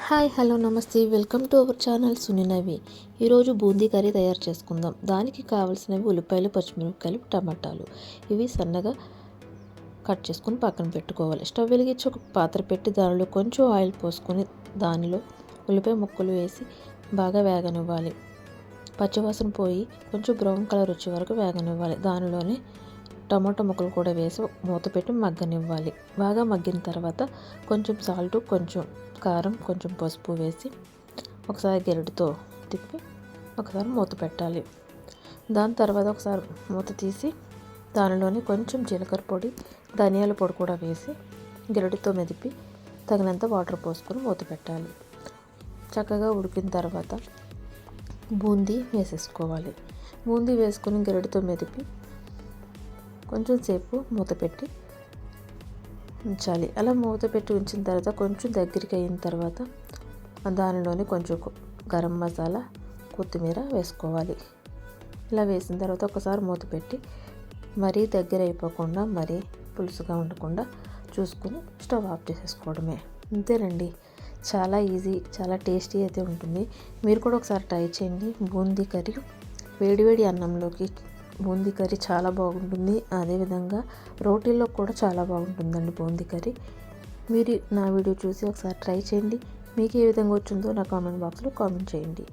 Hi hello నమస్తే. Welcome to our channel సునినవి ఈరోజు boondi curry తయారు చేసుకుందాం. దానికి కావాల్సినవి ఉల్లిపాయలు పచ్చిమిరపకాయలు టమాటాలు. ఇవి సన్నగా కట్ చేసుకొని పక్కన పెట్టుకోవాలి. స్టవ్ వెలిగించి ఒక పాత్ర పెట్టి దానిలో కొంచెం ఆయిల్ పోసుకొని దానిలో ఉల్లిపాయ ముక్కలు వేసి బాగా వేగనివ్వాలి. పచ్చివాసన పోయి కొంచెం బ్రౌన్ కలర్ వచ్చే వరకు వేగనివ్వాలి. దానిలోనే టమాటో ముక్కలు కూడా వేసి మూత పెట్టి మగ్గనివ్వాలి. బాగా మగ్గిన తర్వాత కొంచెం సాల్ట్ కొంచెం కారం కొంచెం పసుపు వేసి ఒకసారి గెరటితో తిప్పి ఒకసారి మూత పెట్టాలి. దాని తర్వాత ఒకసారి మూత తీసి దానిలోని కొంచెం జీలకర్ర పొడి ధనియాల పొడి కూడా వేసి గెరటితో మెదిపి తగినంత వాటర్ పోసుకొని మూత పెట్టాలి. చక్కగా ఉడికిన తర్వాత బూందీ వేసేసుకోవాలి. బూందీ వేసుకొని గెరటితో మెదిపి కొంచెం సేపు మూత పెట్టి ఉంచాలి. అలా మూత పెట్టి ఉంచిన తర్వాత కొంచెం దగ్గరికి అయిన తర్వాత దానిలోనే కొంచెం గరం మసాలా కొత్తిమీర వేసుకోవాలి. ఇలా వేసిన తర్వాత ఒకసారి మూత పెట్టి మరీ దగ్గర అయిపోకుండా మరీ పులుసుగా ఉండకుండా చూసుకుని స్టవ్ ఆఫ్ చేసేసుకోవడమే. అంతేనండి. చాలా ఈజీ చాలా టేస్టీ అయితే ఉంటుంది. మీరు కూడా ఒకసారి ట్రై చేయండి. బూందీ కర్రీ వేడివేడి అన్నంలోకి బూందీ కర్రీ చాలా బాగుంటుంది. అదేవిధంగా రోటీల్లో కూడా చాలా బాగుంటుందండి బూందీ కర్రీ. మీరు నా వీడియో చూసి ఒకసారి ట్రై చేయండి. మీకు ఏ విధంగా వచ్చిందో నా కామెంట్ బాక్స్లో కామెంట్ చేయండి.